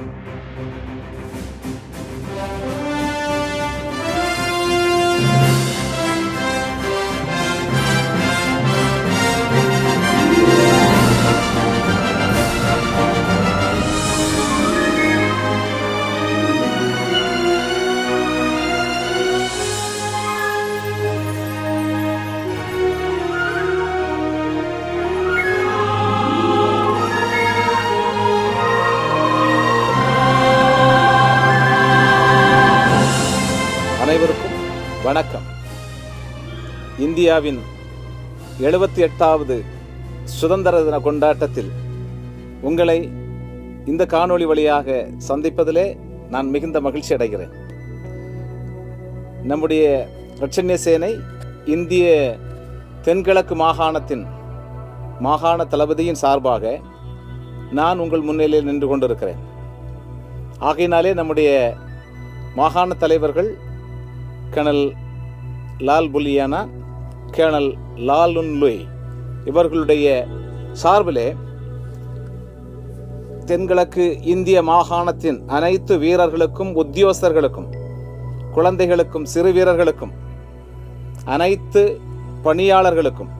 அனைவருக்கும் இந்தியாவின் எழுபத்தி எட்டாவது சுதந்திர தின கொண்டாட்டத்தில் உங்களை இந்த காணொளி வழியாக சந்திப்பதிலே நான் மிகுந்த மகிழ்ச்சி அடைகிறேன். நம்முடைய ரட்சண்ய சேனை இந்திய தென்கிழக்கு மாகாணத்தின் மாகாண தளபதியின் சார்பாக நான் உங்கள் முன்னிலையில் நின்று கொண்டிருக்கிறேன். ஆகையினாலே நம்முடைய மாகாண தலைவர்கள் கனல் லால் புலியானா கேர்னல் லாலுன் லுய். இவர்களுடைய சார்பிலே தென்கிழக்கு இந்திய மாகாணத்தின் அனைத்து வீரர்களுக்கும் உத்தியோகஸ்தர்களுக்கும் குழந்தைகளுக்கும் சிறு வீரர்களுக்கும் அனைத்து பணியாளர்களுக்கும்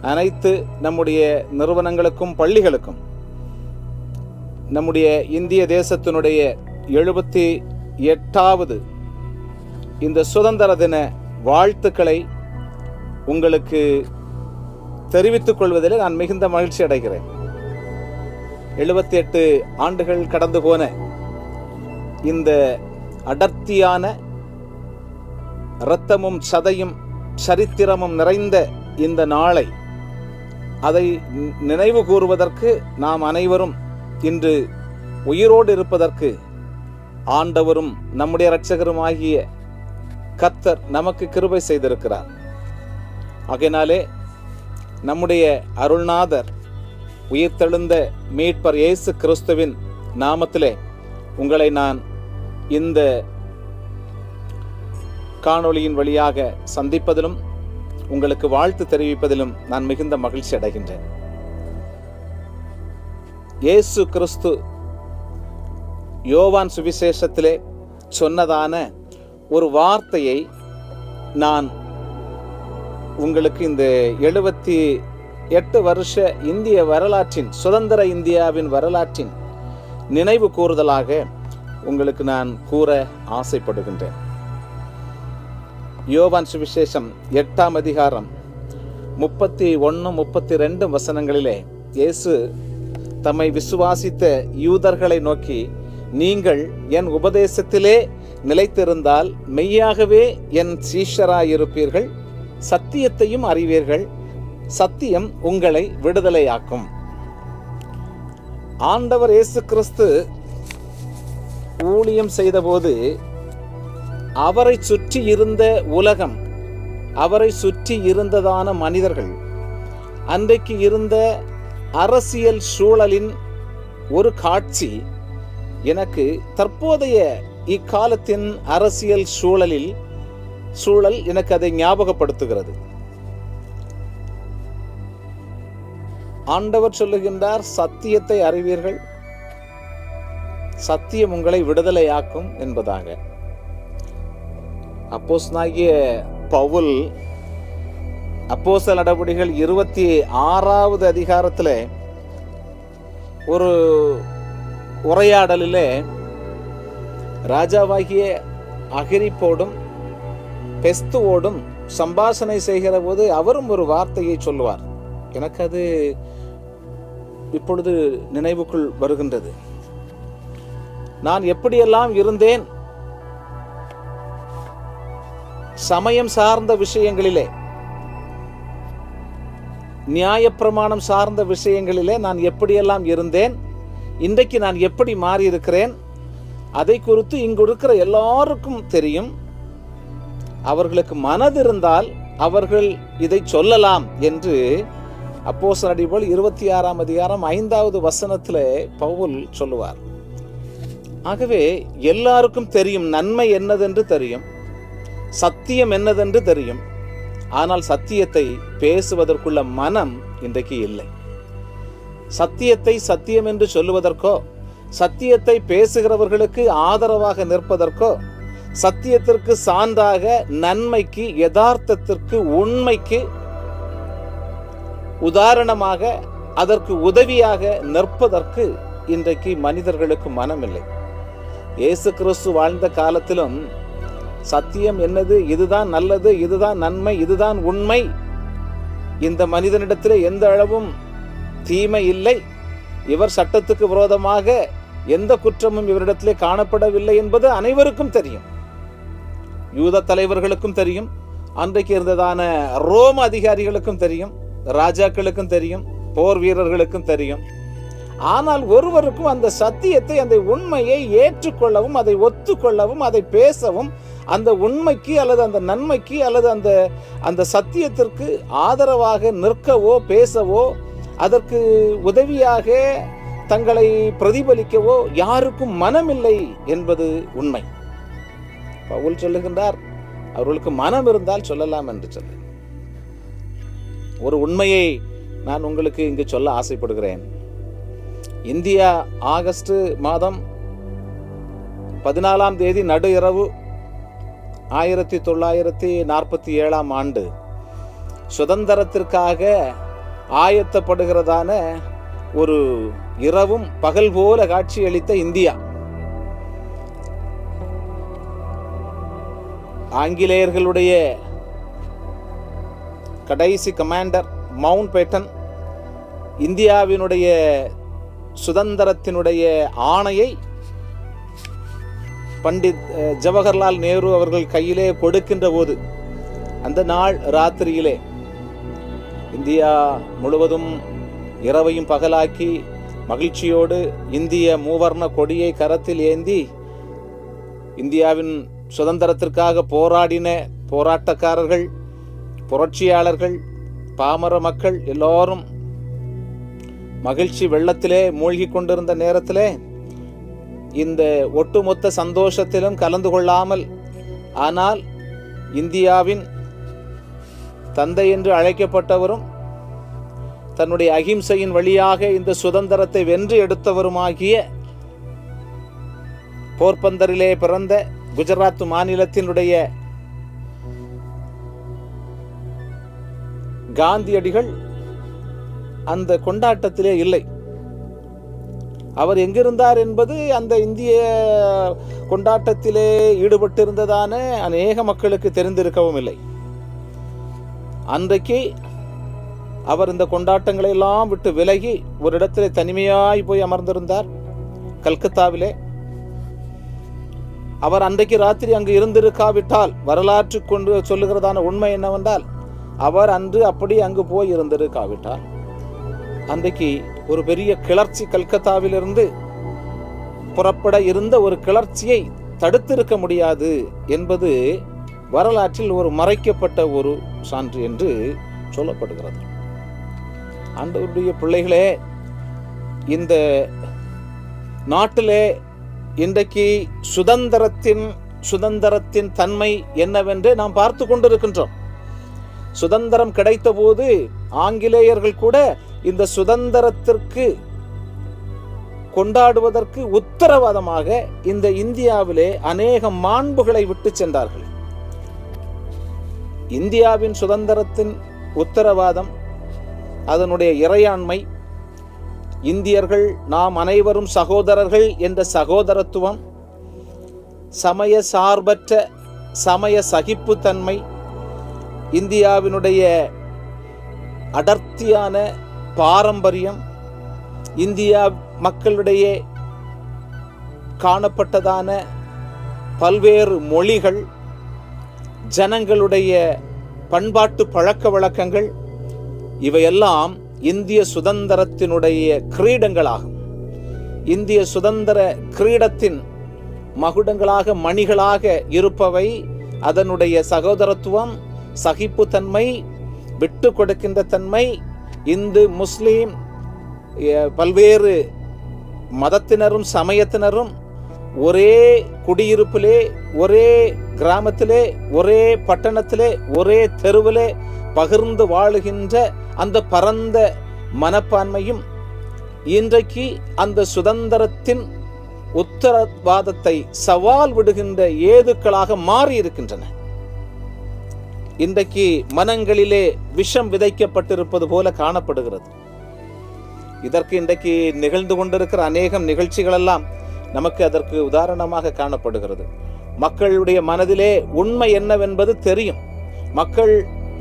அனைத்து நம்முடைய நிறுவனங்களுக்கும் பள்ளிகளுக்கும் நம்முடைய இந்திய தேசத்தினுடைய எழுபத்தி எட்டாவது இந்த சுதந்திர தின வாழ்த்துக்களை உங்களுக்கு தெரிவித்துக் கொள்வதில் நான் மிகுந்த மகிழ்ச்சி அடைகிறேன். எழுபத்தி எட்டு ஆண்டுகள் கடந்து போன இந்த அடர்த்தியான இரத்தமும் சதையும் சரித்திரமும் நிறைந்த இந்த நாளை அதை நினைவு கூறுவதற்கு நாம் அனைவரும் இன்று உயிரோடு இருப்பதற்கு ஆண்டவரும் நம்முடைய இரட்சகருமாகிய கர்த்தர் நமக்கு கிருபை செய்திருக்கிறார். ஆகையினாலே நம்முடைய அருள்நாதர் உயிர்த்தெழுந்த மீட்பர் இயேசு கிறிஸ்துவின் நாமத்திலே உங்களை நான் இந்த காணொளியின் வழியாக சந்திப்பதிலும் உங்களுக்கு வாழ்த்து தெரிவிப்பதிலும் நான் மிகுந்த மகிழ்ச்சி அடைகின்றேன். இயேசு கிறிஸ்து யோவான் சுவிசேஷத்திலே சொன்னதான ஒரு வார்த்தையை நான் உங்களுக்கு இந்த எழுபத்தி எட்டு வருஷ இந்திய வரலாற்றின் சுதந்திர இந்தியாவின் வரலாற்றின் நினைவு கூறுதலாக உங்களுக்கு நான் கூற ஆசைப்படுகின்றேன். யோவான் சுவிசேஷம் எட்டாம் அதிகாரம் முப்பத்தி ஒன்று முப்பத்தி ரெண்டு வசனங்களிலே இயேசு தம்மை விசுவாசித்த யூதர்களை நோக்கி நீங்கள் என் உபதேசத்திலே நிலைத்திருந்தால் மெய்யாகவே என் சீஷராயிருப்பீர்கள். சத்தியத்தையும் அறிவீர்கள். சத்தியம் உங்களை விடுதலையாக்கும். ஆண்டவர் இயேசு கிறிஸ்து ஊழியம் செய்தபோது அவரை சுற்றி இருந்த உலகம் அவரை சுற்றி இருந்ததான மனிதர்கள் அன்றைக்கு இருந்த அரசியல் சூழலின் ஒரு காட்சி எனக்கு தற்போதைய இக்காலத்தின் அரசியல் சூழலில் சூழல் எனக்கு அதை ஞாபகப்படுத்துகிறது. ஆண்டவர் சொல்லுகின்றார் சத்தியத்தை அறிவீர்கள். சத்தியம் உங்களை விடுதலையாக்கும் என்பதாக. அப்போஸ்தலனாகிய பவுல் அப்போஸ்தல நடவடிக்கைகள் இருபத்தி ஆறாவது அதிகாரத்தில் ஒரு உரையாடலிலே ராஜாவாகிய அகிரிப்போடும் பெஸ்துவோடும் சம்பாஷணை செய்கிற போது அவரும் ஒரு வார்த்தையை சொல்லுவார். எனக்கு அது இப்பொழுது நினைவுக்குள் வருகின்றது. நான் எப்படியெல்லாம் இருந்தேன்? சமயம் சார்ந்த விஷயங்களிலே நியாயப்பிரமாணம் சார்ந்த விஷயங்களிலே நான் எப்படியெல்லாம் இருந்தேன்? இன்றைக்கு நான் எப்படி மாறி இருக்கிறேன் அதை குறித்து இங்கு இருக்கிற எல்லாருக்கும் தெரியும். அவர்களுக்கு மனது இருந்தால் அவர்கள் இதை சொல்லலாம் என்று அப்போ போல் இருபத்தி ஆறாம் அதிகாரம் ஐந்தாவது வசனத்தில் பவுல் சொல்லுவார். ஆகவே எல்லாருக்கும் தெரியும் நன்மை என்னதென்று தெரியும் சத்தியம் என்னதென்று தெரியும். ஆனால் சத்தியத்தை பேசுவதற்குள்ள மனம் இன்றைக்கு இல்லை. சத்தியத்தை சத்தியம் என்று சொல்லுவதற்கோ சத்தியத்தை பேசுகிறவர்களுக்கு ஆதரவாக நிற்பதற்கோ சத்தியத்திற்கு சான்றாக நன்மைக்கு யதார்த்தத்திற்கு உண்மைக்கு உதாரணமாக அதற்கு உதவியாக நிற்பதற்கு இன்றைக்கு மனிதர்களுக்கு மனமில்லை. இயேசு கிறிஸ்து வாழ்ந்த காலத்திலும் சத்தியம் என்னது? இதுதான் நல்லது இதுதான் நன்மை இதுதான் உண்மை. இந்த மனிதனிடத்தில் எந்த அளவும் தீமை இல்லை. இவர் சட்டத்துக்கு விரோதமாக எந்த குற்றமும் இவரிடத்திலே காணப்படவில்லை என்பது அனைவருக்கும் தெரியும். யூத தலைவர்களுக்கும் தெரியும் அன்றைக்கு இருந்ததான ரோம அதிகாரிகளுக்கும் தெரியும் ராஜாக்களுக்கும் தெரியும் போர் வீரர்களுக்கும் தெரியும். ஆனால் ஒருவருக்கும் அந்த சத்தியத்தை அந்த உண்மையை ஏற்றுக்கொள்ளவும் அதை ஒத்துக்கொள்ளவும் அதை பேசவும் அந்த உண்மைக்கு அல்லது அந்த நன்மைக்கு அல்லது அந்த அந்த சத்தியத்திற்கு ஆதரவாக நிற்கவோ பேசவோ அதற்கு உதவியாக தங்களை பிரதிபலிக்கவோ யாருக்கும் மனமில்லை என்பது உண்மை. பவுல் சொல்லுகின்றார் அவர்களுக்கு மனம் இருந்தால் சொல்லலாம் என்று சொல்லு. ஒரு உண்மையை நான் உங்களுக்கு இங்கு சொல்ல ஆசைப்படுகிறேன். இந்தியா ஆகஸ்ட் மாதம் பதினாலாம் தேதி நடு இரவு ஆயிரத்தி தொள்ளாயிரத்தி நாற்பத்தி ஏழாம் ஆண்டு சுதந்திரத்திற்காக ஆயத்தப்படுகிறதான ஒரு இரவும் பகல் போல காட்சியளித்த இந்தியா. ஆங்கிலேயர்களுடைய கடைசி கமாண்டர் மவுண்ட் பேட்டன் இந்தியாவினுடைய சுதந்திரத்தினுடைய ஆணையை பண்டித் ஜவஹர்லால் நேரு அவர்கள் கையிலே கொடுக்கின்ற போது அந்த நாள் ராத்திரியிலே இந்தியா முழுவதும் இரவையும் பகலாக்கி மகிழ்ச்சியோடு இந்திய மூவர்ண கொடியை கரத்தில் ஏந்தி இந்தியாவின் சுதந்திரத்திற்காக போராடின போராட்டக்காரர்கள் புரட்சியாளர்கள் பாமர மக்கள் எல்லோரும் மகிழ்ச்சி வெள்ளத்திலே மூழ்கி கொண்டிருந்த நேரத்திலே இந்த ஒட்டுமொத்த சந்தோஷத்திலும் கலந்து கொள்ளாமல் ஆனால் இந்தியாவின் தந்தை என்று அழைக்கப்பட்டவரும் தன்னுடைய அகிம்சையின் வழியாக இந்த சுதந்திரத்தை வென்று எடுத்தவருமாகிய போர்பந்தரிலே பிறந்த குஜராத் மாநிலத்தினுடைய காந்தியடிகள் அந்த கொண்டாட்டத்திலே இல்லை. அவர் எங்கிருந்தார் என்பது அந்த இந்திய கொண்டாட்டத்திலே ஈடுபட்டிருந்ததான அநேக மக்களுக்கு தெரிந்திருக்கவும் இல்லை. அன்றைக்கு அவர் இந்த கொண்டாட்டங்களை எல்லாம் விட்டு விலகி ஒரு இடத்திலே தனிமையாய் போய் அமர்ந்திருந்தார். கல்கத்தாவிலே அவர் அன்றைக்கு ராத்திரி அங்கு இருந்திருக்காவிட்டால் வரலாற்று கொண்டு சொல்லுகிறதான உண்மை என்னவென்றால் அவர் அன்று அப்படி அங்கு போய் இருந்திருக்காவிட்டால். அன்றைக்கு ஒரு பெரிய கிளர்ச்சி கல்கத்தாவிலிருந்து புறப்பட இருந்த ஒரு கிளர்ச்சியை தடுத்திருக்க முடியாது என்பது வரலாற்றில் ஒரு மறைக்கப்பட்ட ஒரு சான்று என்று சொல்லப்படுகிறது. ஆண்டவருடைய பிள்ளைகளே இந்த நாட்டிலே இன்றைக்கு சுதந்திரத்தின் சுதந்திரத்தின் தன்மை என்னவென்று நாம் பார்த்து கொண்டிருக்கின்றோம். சுதந்திரம் கிடைத்த போது ஆங்கிலேயர்கள் கூட இந்த சுதந்திரத்திற்கு கொண்டாடுவதற்கு உத்தரவாதமாக இந்த இந்தியாவிலே அநேக மாண்புகளை விட்டு சென்றார்கள். இந்தியாவின் சுதந்திரத்தின் உத்தரவாதம் அதனுடைய இறையாண்மை இந்தியர்கள் நாம் அனைவரும் சகோதரர்கள் என்ற சகோதரத்துவம் சமய சார்பற்ற சமய சகிப்புத்தன்மை இந்தியாவினுடைய அடர்த்தியான பாரம்பரியம் இந்தியா மக்களுடைய காணப்பட்டதான பல்வேறு மொழிகள் ஜனங்களுடைய பண்பாட்டு பழக்க வழக்கங்கள் இவையெல்லாம் இந்திய சுதந்திரத்தினுடைய கிரீடங்களாகும். இந்திய சுதந்திர கிரீடத்தின் மகுடங்களாக மணிகளாக இருப்பவை அதனுடைய சகோதரத்துவம் சகிப்புத்தன்மை விட்டு கொடுக்கின்ற தன்மை இந்து முஸ்லீம் பல்வேறு மதத்தினரும் சமயத்தினரும் ஒரே குடியிருப்பிலே ஒரே கிராமத்திலே ஒரே பட்டணத்திலே ஒரே தெருவிலே பகிர்ந்து வாழுகின்ற அந்த பரந்த மனப்பான்மையும் இன்றைக்கு அந்த சுதந்திரத்தின் உத்தரவாதத்தை சவால் விடுகின்ற ஏதுக்களாக மாறி இருக்கின்றன இன்றைக்கு மனங்களிலே விஷம் விதைக்கப்பட்டிருப்பது போல காணப்படுகிறது. இதற்கு இன்றைக்கு நிகழ்ந்து கொண்டிருக்கிற அநேகம் நிகழ்ச்சிகள் எல்லாம் நமக்கு அதற்கு உதாரணமாக காணப்படுகிறது. மக்களுடைய மனதிலே உண்மை என்னவென்பது தெரியும். மக்கள்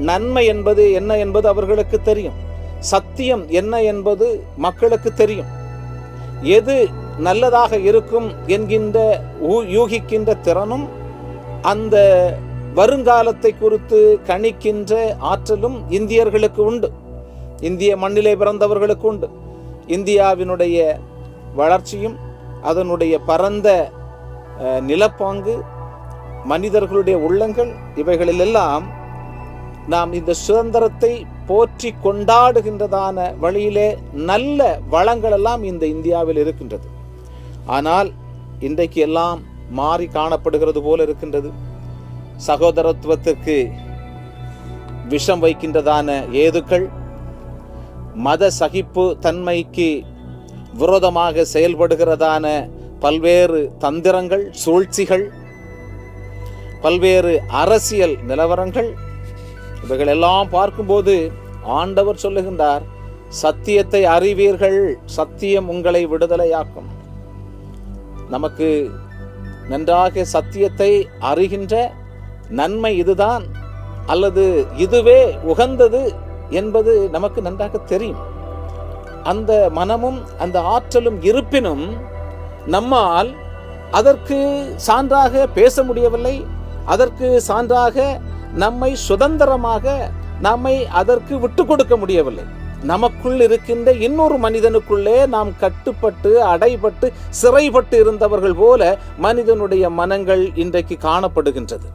நன்மை என்பது என்ன என்பது அவர்களுக்கு தெரியும். சத்தியம் என்ன என்பது மக்களுக்கு தெரியும். எது நல்லதாக இருக்கும் என்கின்ற யூகிக்கின்ற திறனும் அந்த வருங்காலத்தை குறித்து கணிக்கின்ற ஆற்றலும் இந்தியர்களுக்கு உண்டு. இந்திய மண்ணிலே பிறந்தவர்களுக்கு உண்டு. இந்தியாவினுடைய வளர்ச்சியும் அதனுடைய பரந்த நிலப்பாங்கு மனிதர்களுடைய உள்ளங்கள் இவைகளிலெல்லாம் நாம் இந்த சுதந்திரத்தை போற்றி கொண்டாடுகின்றதான வழியிலே நல்ல வளங்கள் எல்லாம் இந்த இந்தியாவில் இருக்கின்றது. ஆனால் இன்றைக்கு எல்லாம் மாறி காணப்படுகிறது போல இருக்கின்றது. சகோதரத்துவத்திற்கு விஷம் வைக்கின்றதான ஏதுக்கள் மத சகிப்பு தன்மைக்கு விரோதமாக செயல்படுகிறதான பல்வேறு தந்திரங்கள் சூழ்ச்சிகள் பல்வேறு அரசியல் நிலவரங்கள் இவைகள் எல்லாம் பார்க்கும்போது ஆண்டவர் சொல்லுகின்றார் சத்தியத்தை அறிவீர்கள் சத்தியம் உங்களை விடுதலையாக்கும். நமக்கு நன்றாக சத்தியத்தை அறிகின்ற நன்மை இதுதான் அல்லது இதுவே உகந்தது என்பது நமக்கு நன்றாக தெரியும். அந்த மனமும் அந்த ஆற்றலும் இருப்பினும் நம்மால் அதற்கு சான்றாக பேச முடியவில்லை அதற்கு சான்றாக நம்மை சுதந்திரமாக நம்மை அதற்கு விட்டு கொடுக்க முடியவில்லை. நமக்குள் இருக்கின்ற இன்னொரு மனிதனுக்குள்ளே நாம் கட்டுப்பட்டு அடைபட்டு சிறைப்பட்டு இருந்தவர்கள் போல மனிதனுடைய மனங்கள் இன்றைக்கு காணப்படுகின்றது.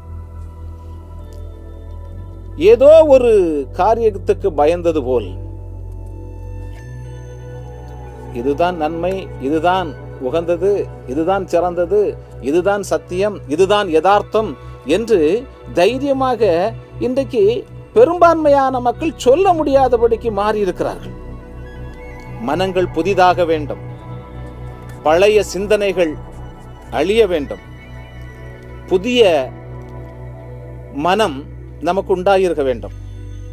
ஏதோ ஒரு காரியத்துக்கு பயந்தது போல். இதுதான் நன்மை இதுதான் உகந்தது இதுதான் சிறந்தது இதுதான் சத்தியம் இதுதான் யதார்த்தம் என்று தைரியமாக இன்றைக்கு பெரும்பான்மையான மக்கள் சொல்ல முடியாதபடிக்கு மாறி இருக்கிறார்கள் மனங்கள் புதிதாக வேண்டும். பழைய சிந்தனைகள் அழிய வேண்டும். புதிய மனம் நமக்கு உண்டாயிருக்க வேண்டும்.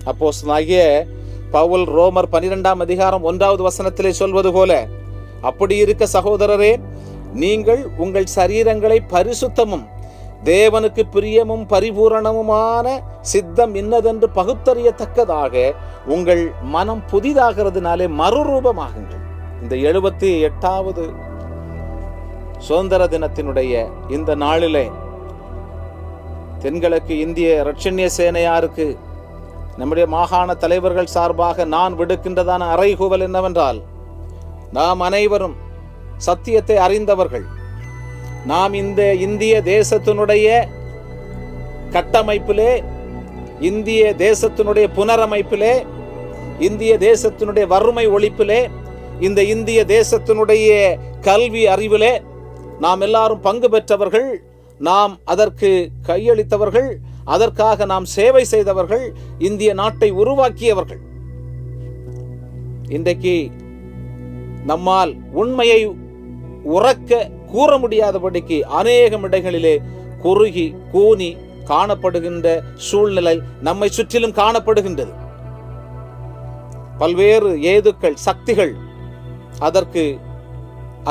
அப்போஸ்தலனாகிய பவுல் ரோமர் பனிரெண்டாம் அதிகாரம் ஒன்றாவது வசனத்திலே சொல்வது போல அப்படி இருக்க சகோதரரே நீங்கள் உங்கள் சரீரங்களை பரிசுத்தமும் தேவனுக்கு பிரியமும் பரிபூரணமுமான சித்தம் இன்னதென்று பகுத்தறியத்தக்கதாக உங்கள் மனம் புதிதாகிறதுனாலே மறுரூபமாகுங்கள். இந்த எழுபத்தி எட்டாவது சுதந்திர தினத்தினுடைய இந்த நாளிலே தென்கிழக்கு இந்திய ரட்சண்ய சேனையாருக்கு நம்முடைய மாகாண தலைவர்கள் சார்பாக நான் விடுக்கின்றதான அறைகூவல் என்னவென்றால் நாம் அனைவரும் சத்தியத்தை அறிந்தவர்கள். நாம் இந்த இந்திய தேசத்தினுடைய கட்டமைப்பிலே இந்திய தேசத்தினுடைய புனரமைப்பிலே இந்திய தேசத்தினுடைய வறுமை ஒழிப்பிலே இந்த இந்திய தேசத்தினுடைய கல்வி அறிவிலே நாம் எல்லாரும் பங்கு பெற்றவர்கள் நாம் அதற்கு கையளித்தவர்கள் அதற்காக நாம் சேவை செய்தவர்கள் இந்திய நாட்டை உருவாக்கியவர்கள். இன்றைக்கு நம்மால் உண்மையை உறக்க கூற முடியாதபடிக்கு அநேகம் இடங்களிலே குறுகி கூனி காணப்படுகின்ற சூழ்நிலை நம்மை சுற்றிலும் காணப்படுகின்றது. பல்வேறு ஏதுக்கள் சக்திகள் அதற்கு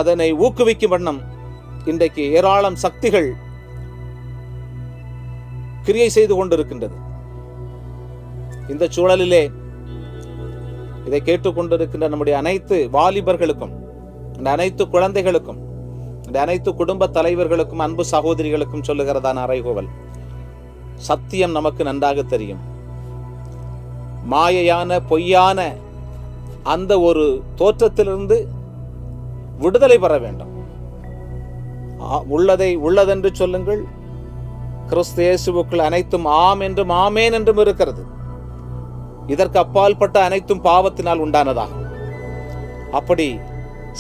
அதனை ஊக்குவிக்கும் வண்ணம் இன்றைக்கு ஏராளம் சக்திகள் கிரியை செய்து கொண்டிருக்கின்றது. இந்த சூழலிலே இதை கேட்டுக்கொண்டிருக்கின்ற நம்முடைய அனைத்து வாலிபர்களுக்கும் அனைத்து குழந்தைகளுக்கும் இந்த அனைத்து குடும்ப தலைவர்களுக்கும் அன்பு சகோதரிகளுக்கும் சொல்லுகிறதான அறைகோவல். சத்தியம் நமக்கு நன்றாக தெரியும். மாயையான பொய்யான அந்த ஒரு தோற்றத்திலிருந்து விடுதலை பெற வேண்டும். உள்ளதை உள்ளதென்று சொல்லுங்கள். கிறிஸ்து இயேசுவுக்குள் அனைத்தும் ஆம் என்றும் ஆமேன் என்றும் இருக்கிறது. இதற்கு அப்பால்பட்ட அனைத்தும் பாவத்தினால் உண்டானதாகும். அப்படி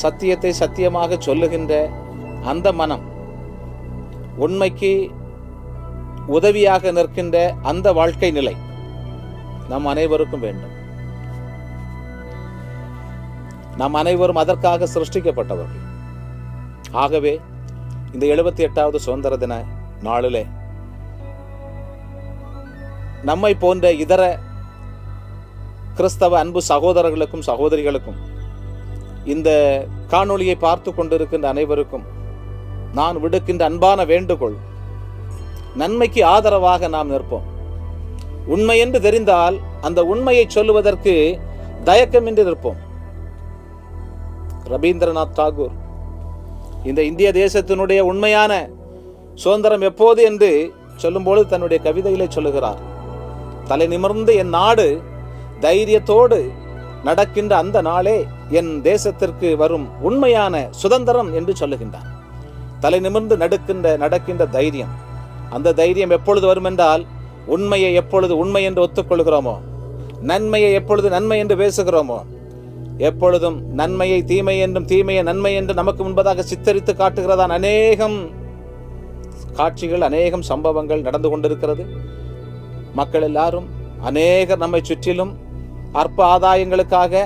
சத்தியத்தை சத்தியமாக சொல்லுகின்ற அந்த மனம் உண்மைக்கு உதவியாக நிற்கின்ற அந்த வாழ்க்கை நிலை நம் அனைவருக்கும் வேண்டும். நம் அனைவரும் அதற்காக சிருஷ்டிக்கப்பட்டவர்கள். ஆகவே இந்த எழுபத்தி எட்டாவது சுதந்திர தின நாளிலே நம்மை போன்ற இதர கிறிஸ்தவ அன்பு சகோதரர்களுக்கும் சகோதரிகளுக்கும் இந்த காணொளியை பார்த்து கொண்டிருக்கின்ற அனைவருக்கும் நான் விடுக்கின்ற அன்பான வேண்டுகோள். நன்மைக்கு ஆதரவாக நாம் நிற்போம். உண்மை என்று தெரிந்தால் அந்த உண்மையை சொல்லுவதற்கு தயக்கமின்றி நிற்போம். ரவீந்திரநாத் தாகூர் இந்த இந்திய தேசத்தினுடைய உண்மையான சுதந்திரம் எப்போது என்று சொல்லும்போது தன்னுடைய கவிதையிலே சொல்லுகிறார். தலை நிமிர்ந்து என் நாடு தைரியத்தோடு நடக்கின்ற அந்த நாளே என் தேசத்திற்கு வரும் உண்மையான சுதந்திரம் என்று சொல்லுகின்றார். தலை நிமிர்ந்து நடக்கின்ற நடக்கின்ற தைரியம். அந்த தைரியம் எப்பொழுது வரும் என்றால் உண்மையை எப்பொழுது உண்மை என்று ஒத்துக்கொள்கிறோமோ நன்மையை எப்பொழுது நன்மை என்று பேசுகிறோமோ எப்பொழுதும் நன்மையை தீமை என்றும் தீமையை நன்மை என்று நமக்கு முன்பதாக சித்தரித்து காட்டுகிறதான் அநேகம் காட்சிகள் அநேகம் சம்பவங்கள் நடந்து கொண்டிருக்கிறது. மக்கள் எல்லாரும் அநேகர் நம்மை சுற்றிலும் அற்ப ஆதாயங்களுக்காக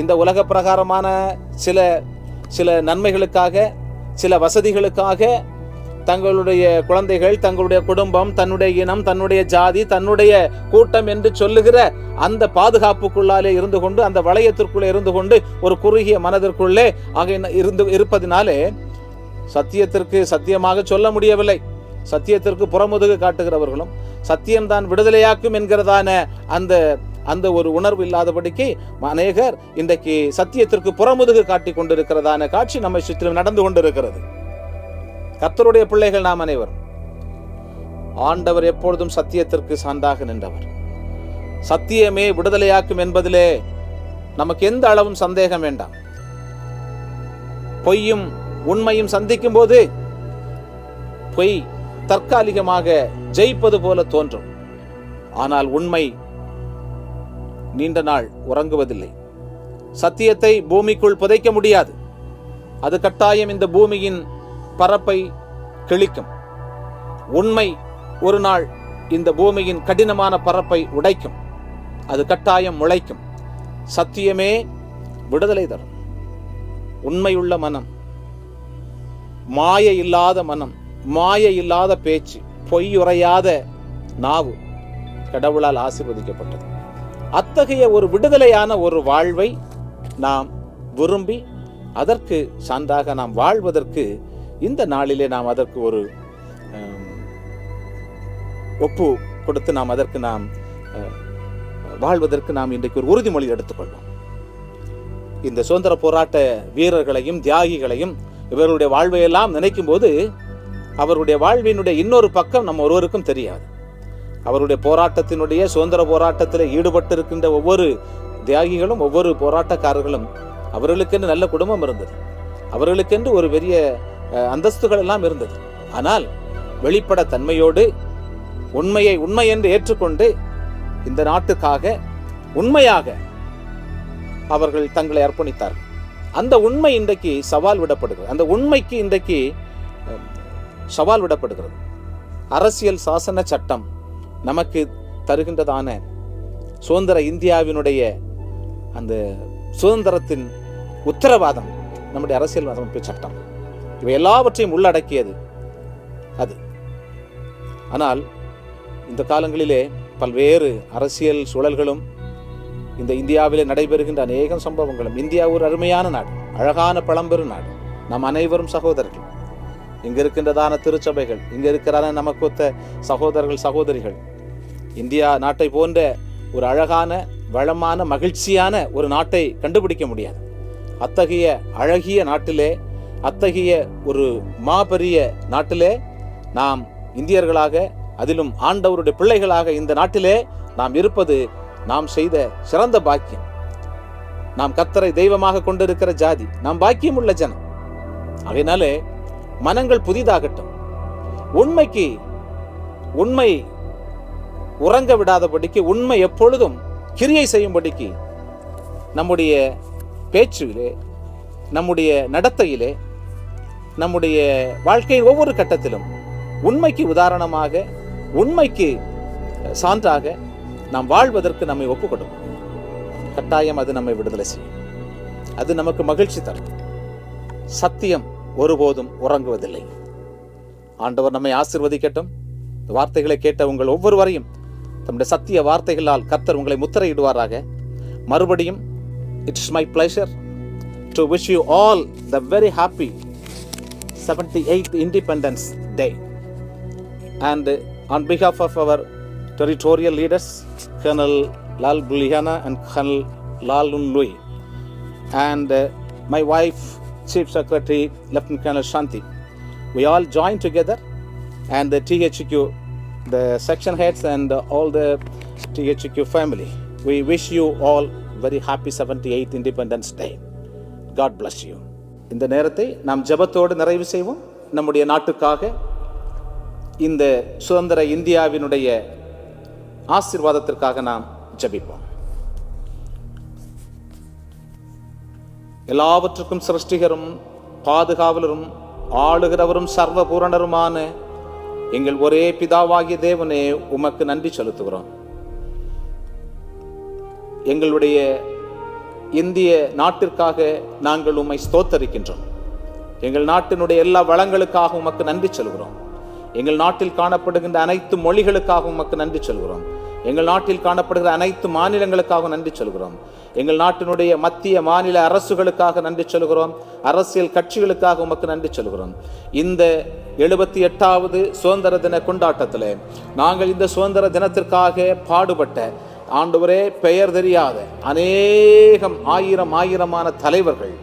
இந்த உலக பிரகாரமான சில சில நன்மைகளுக்காக சில வசதிகளுக்காக தங்களுடைய குழந்தைகள் தங்களுடைய குடும்பம் தன்னுடைய இனம் தன்னுடைய ஜாதி தன்னுடைய கூட்டம் என்று சொல்லுகிற அந்த பாதுகாப்புக்குள்ளாலே இருந்து கொண்டு அந்த வளையத்திற்குள்ளே இருந்து கொண்டு ஒரு குறுகிய மனதிற்குள்ளே ஆக இருந்து இருப்பதினாலே சத்தியத்திற்கு சத்தியமாக சொல்ல முடியவில்லை. சத்தியத்திற்கு புறமுதுகு காட்டுகிறவர்களும் சத்தியம்தான் விடுதலையாக்கும் என்கிறதான அந்த அந்த ஒரு உணர்வு இல்லாதபடிக்கு அநேகர் இன்றைக்கு சத்தியத்திற்கு புறமுதுகு காட்டிக் கொண்டிருக்கிறதான காட்சி நம்மை சுற்றிலும் நடந்து கொண்டிருக்கிறது. கர்த்தருடைய பிள்ளைகள் நாம் அனைவரும். ஆண்டவர் எப்பொழுதும் சத்தியத்திற்கு சான்றாக நின்றவர். சத்தியமே விடுதலையாக்கும் என்பதிலே நமக்கு எந்த அளவும் சந்தேகம் வேண்டாம். பொய்யும் உண்மையும் சந்திக்கும் போது பொய் தற்காலிகமாக ஜெயிப்பது போல தோன்றும். ஆனால் உண்மை நீண்ட நாள் உறங்குவதில்லை. சத்தியத்தை பூமிக்குள் புதைக்க முடியாது. அது கட்டாயம் இந்த பூமியின் பரப்பை கிழிக்கும். உண்மை ஒரு நாள் இந்த பூமியின் கடினமான பரப்பை உடைக்கும். அது கட்டாயம் முளைக்கும். சத்தியமே விடுதலை தரும். உண்மையுள்ள மனம் மாய இல்லாத மனம் மாய இல்லாத பேச்சு பொய்யுறையாத நாவு கடவுளால் ஆசிர்வதிக்கப்பட்டது. அத்தகைய ஒரு விடுதலையான ஒரு வாழ்வை நாம் விரும்பி அதற்கு சான்றாக நாம் வாழ்வதற்கு இந்த நாளிலே நாம் அதற்கு ஒரு ஒப்பு கொடுத்து நாம் அதற்கு நாம் வாழ்வதற்கு நாம் இன்றைக்கு ஒரு உறுதிமொழி எடுத்துக்கொள்வோம். இந்த சுதந்திர போராட்ட வீரர்களையும் தியாகிகளையும் இவர்களுடைய வாழ்வையெல்லாம் நினைக்கும் போது அவருடைய வாழ்வினுடைய இன்னொரு பக்கம் நம்ம ஒருவருக்கும் தெரியாது. அவருடைய போராட்டத்தினுடைய சுதந்திர போராட்டத்தில் ஈடுபட்டிருக்கின்ற ஒவ்வொரு தியாகிகளும் ஒவ்வொரு போராட்டக்காரர்களும் அவர்களுக்கென்று நல்ல குடும்பம் இருந்தது. அவர்களுக்கென்று ஒரு பெரிய அந்தஸ்துகள் எல்லாம் இருந்தது. ஆனால் வெளிப்பட தன்மையோடு உண்மையை உண்மை என்று ஏற்றுக்கொண்டு இந்த நாட்டுக்காக உண்மையாக அவர்கள் தங்களை அர்ப்பணித்தார்கள். அந்த உண்மை இன்றைக்கு சவால் விடப்படுகிறது. அந்த உண்மைக்கு இன்றைக்கு சவால் விடப்படுகிறது. அரசியல் சாசன சட்டம் நமக்கு தருகின்றதான சுதந்திர இந்தியாவினுடைய அந்த சுதந்திரத்தின் உத்தரவாதம் நம்முடைய அரசியல் அமைப்பு சட்டம். இவை எல்லாவற்றையும் உள்ளடக்கியது அது. ஆனால் இந்த காலங்களிலே பல்வேறு அரசியல் சூழல்களும் இந்த இந்தியாவிலே நடைபெறுகின்ற அநேகம் சம்பவங்களும் இந்தியா ஒரு அருமையான நாடு அழகான பழம்பெரும் நாடு. நம் அனைவரும் சகோதரர்கள். இங்க இருக்கின்றதான திருச்சபைகள் இங்க இருக்கிறான நமக்கு ஒத்த சகோதரர்கள் சகோதரிகள். இந்தியா நாட்டை போன்ற ஒரு அழகான வளமான மகிழ்ச்சியான ஒரு நாட்டை கண்டுபிடிக்க முடியாது. அத்தகைய அழகிய நாட்டிலே அத்தகைய ஒரு மாபெரிய நாட்டிலே நாம் இந்தியர்களாக அதிலும் ஆண்டவருடைய பிள்ளைகளாக இந்த நாட்டிலே நாம் இருப்பது நாம் செய்த சிறந்த பாக்கியம். நாம் கத்தரை தெய்வமாக கொண்டிருக்கிற ஜாதி நாம் பாக்கியம் உள்ள ஜனம். அதனாலே மனங்கள் புதிதாகட்டும். உண்மைக்கு உண்மை உறங்க விடாதபடிக்கு உண்மை எப்பொழுதும் கிரியை செய்யும்படிக்கு நம்முடைய பேச்சிலே நம்முடைய நடத்தையிலே நம்முடைய வாழ்க்கையின் ஒவ்வொரு கட்டத்திலும் உண்மைக்கு உதாரணமாக உண்மைக்கு சான்றாக நாம் வாழ்வதற்கு நம்மை ஒப்புக்கொடும் கட்டாயம் அது நம்மை விடுதலை செய்யும். அது நமக்கு மகிழ்ச்சி தரும். சத்தியம் ஒருபோதும் உறங்குவதில்லை. ஆண்டவர் நம்மை ஆசிர்வதிக்கட்டும். இந்த வார்த்தைகளை கேட்ட உங்கள் ஒவ்வொருவரையும் தம்முடைய சத்திய வார்த்தைகளால் கர்த்தர் உங்களை முத்திரையிடுவாராக. மறுபடியும் it's my pleasure to wish you all the very happy seventy eighth independence day and on behalf of our territorial leaders colonel Lal Puliana and colonel Lal Nun and my wife Chief Secretary Lieutenant Colonel Shanti. We all joined together, and the THQ, the section heads, and uh, all the THQ family. We wish you all very happy 78th Independence Day. God bless you. இந்த நேரத்தை நாம் ஜெபத்தோடு நிறைவு செய்வோம் நம்முடைய நாட்டுக்காக இந்த சுதந்திர இந்தியாவினுடைய ஆசீர்வாதத்திற்காக நாம் ஜெபிப்போம் எல்லாவற்றுக்கும் சிருஷ்டிகரும் பாதுகாவலரும் ஆளுகிறவரும் சர்வ பூரணருமான எங்கள் ஒரே பிதாவாகிய தேவனே உமக்கு நன்றி செலுத்துகிறோம். எங்களுடைய இந்திய நாட்டிற்காக நாங்கள் உம்மை ஸ்தோத்தரிக்கின்றோம். எங்கள் நாட்டினுடைய எல்லா வளங்களுக்காக உமக்கு நன்றி சொல்கிறோம் எங்கள் நாட்டில் காணப்படுகின்ற அனைத்து மொழிகளுக்காக உமக்கு நன்றி சொல்கிறோம் எங்கள் நாட்டில் காணப்படுகிற அனைத்து மாநிலங்களுக்காக நன்றி சொல்கிறோம். எங்கள் நாட்டினுடைய மத்திய மாநில அரசுகளுக்காக நன்றி சொல்கிறோம். அரசியல் கட்சிகளுக்காக உமக்கு நன்றி சொல்கிறோம். இந்த எழுபத்தி எட்டாவது சுதந்திர தின கொண்டாட்டத்தில் நாங்கள் இந்த சுதந்திர தினத்திற்காக பாடுபட்ட ஆண்டவரே பெயர் தெரியாத அநேகம் ஆயிரம் ஆயிரமான தலைவர்கள்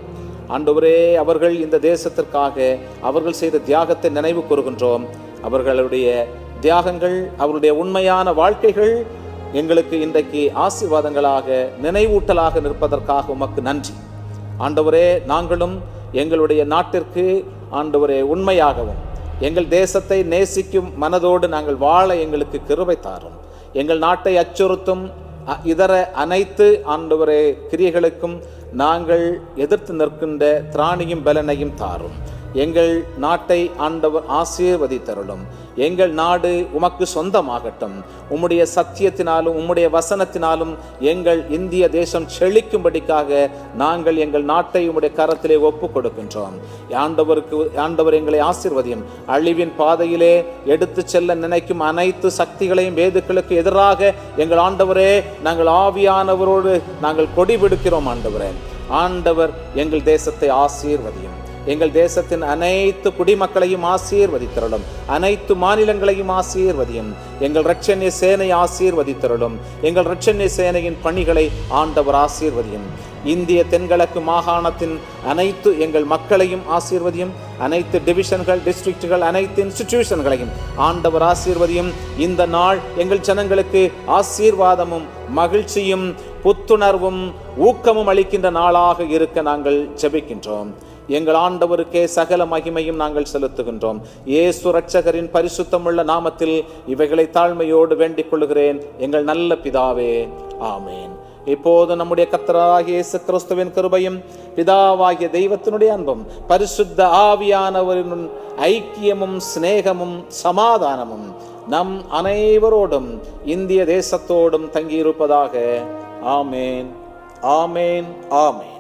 ஆண்டவரே அவர்கள் இந்த தேசத்திற்காக அவர்கள் செய்த தியாகத்தை நினைவு கூறுகின்றோம். அவர்களுடைய தியாகங்கள் அவருடைய உண்மையான வாழ்க்கைகள் எங்களுக்கு இன்றைக்கு ஆசீர்வாதங்களாக நினைவூட்டலாக நிற்பதற்காக உமக்கு நன்றி. ஆண்டவரே நாங்களும் எங்களுடைய நாட்டிற்கு ஆண்டவரே உண்மையாகவும் எங்கள் தேசத்தை நேசிக்கும் மனதோடு நாங்கள் வாழ எங்களுக்கு கிருபை தாரும். எங்கள் நாட்டை அச்சுறுத்தும் இதர அனைத்து ஆண்டவரே கிரியைகளுக்கும் நாங்கள் எதிர்த்து நிற்கின்ற திராணியும் பலனையும் தாரும். எங்கள் நாட்டை ஆண்டவர் ஆசீர்வதித்தருளும். எங்கள் நாடு உமக்கு சொந்தமாகட்டும். உம்முடைய சத்தியத்தினாலும் உம்முடைய வசனத்தினாலும் எங்கள் இந்திய தேசம் செழிக்கும்படிக்காக நாங்கள் எங்கள் நாட்டை உம்முடைய கரத்திலே ஒப்பு கொடுக்கின்றோம் ஆண்டவருக்கு ஆண்டவர் எங்களை ஆசிர்வதியும். அழிவின் பாதையிலே எடுத்து செல்ல நினைக்கும் அனைத்து சக்திகளையும் வேதுக்களுக்கு எதிராக எங்கள் ஆண்டவரே நாங்கள் ஆவியானவரோடு நாங்கள் கொடி பிடிக்கிறோம் ஆண்டவரே. ஆண்டவர் எங்கள் தேசத்தை ஆசீர்வதியும். எங்கள் தேசத்தின் அனைத்து குடிமக்களையும் ஆசீர்வதித்தருளும். அனைத்து மாநிலங்களையும் ஆசீர்வதியும். எங்கள் ரட்சண்ய சேனை ஆசீர்வதித்தருளும். எங்கள் ரட்சண்ய சேனையின் பணிகளை ஆண்டவர் ஆசீர்வதியும். இந்திய தென்கிழக்கு மாகாணத்தின் அனைத்து எங்கள் மக்களையும் ஆசீர்வதியும். அனைத்து டிவிஷன்கள் டிஸ்ட்ரிக்ட்கள் அனைத்து இன்ஸ்டிடியூஷன்களையும் ஆண்டவர் ஆசீர்வதியும். இந்த நாள் எங்கள் ஜனங்களுக்கு ஆசீர்வாதமும் மகிழ்ச்சியும் புத்துணர்வும் ஊக்கமும் அளிக்கின்ற நாளாக இருக்க நாங்கள் ஜெபிக்கின்றோம். எங்கள் ஆண்டவருக்கே சகல மகிமையும் நாங்கள் செலுத்துகின்றோம். இயேசு ரட்சகரின் பரிசுத்தமுள்ள நாமத்தில் இவைகளை தாழ்மையோடு வேண்டிக் கொள்கிறேன் எங்கள் நல்ல பிதாவே ஆமேன். இப்போது நம்முடைய கர்த்தராகிய இயேசு கிறிஸ்துவின் கிருபையும் பிதாவாகிய தெய்வத்தினுடைய அன்பும் பரிசுத்த ஆவியானவரின் ஐக்கியமும் சிநேகமும் சமாதானமும் நம் அனைவரோடும் இந்திய தேசத்தோடும் தங்கியிருப்பதாக. ஆமேன். ஆமேன். ஆமேன்.